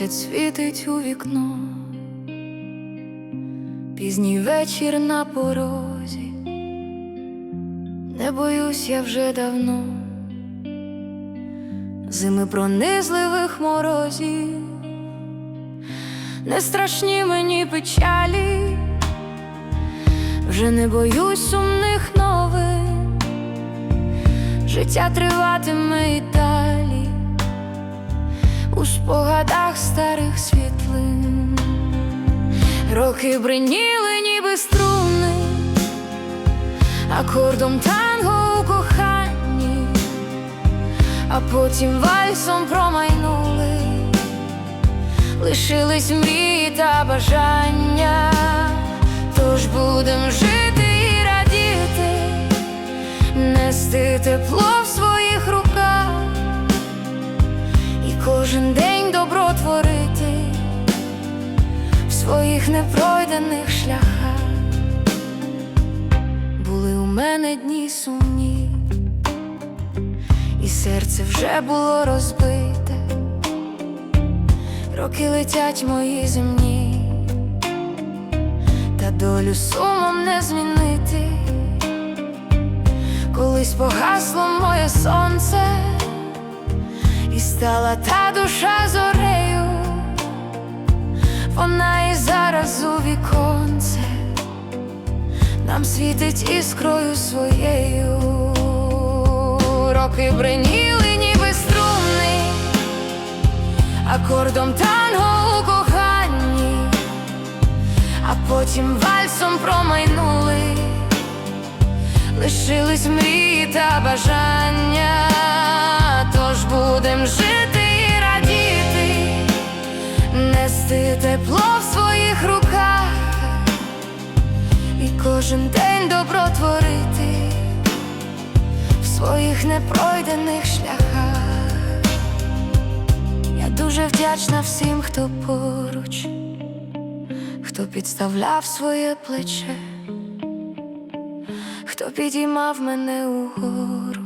Місяць світить у вікно, пізній вечір на порозі, не боюсь я вже давно, зими пронизливих морозів, не страшні мені печалі, вже не боюсь сумних новин, життя триватиме і далі роки бриніли, ніби струни, акордом танго у коханні, а потім вальсом промайнули, лишились мрії та бажання, тож будем жити і радіти, нести тепло в своїх руках. І кожен день своїх непройдених шляхах. Були у мене дні сумні, і серце вже було розбите, роки летять мої земні, та долю сумом не змінити, колись погасло моє сонце. І стала та душа зорею, вона і зараз у віконце. Нам світить іскрою своєю, роки бриніли, ніби струмни, акордом танго у коханні, а потім вальсом промайнули, лишились мрії та бажання. Кожен день добро творити в своїх непройдених шляхах. Я дуже вдячна всім, хто поруч, хто підставляв своє плече, хто підіймав мене угору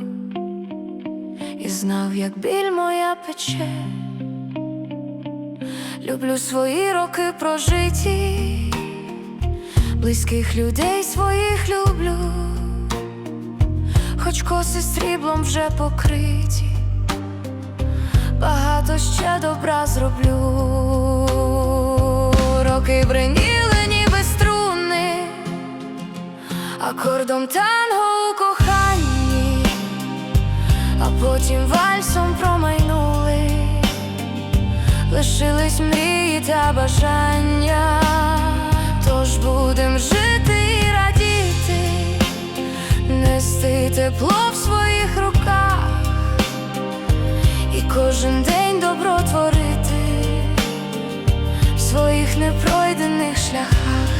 і знав, як біль моя пече. Люблю свої роки прожиті, близьких людей своїх люблю, хоч коси сріблом вже покриті, багато ще добра зроблю. Роки бриніли, ніби струни, акордом танго у коханні а потім вальсом промайнули, лишились мрії та бажання, тепло в своїх руках і кожен день добро творити в своїх непройдених шляхах.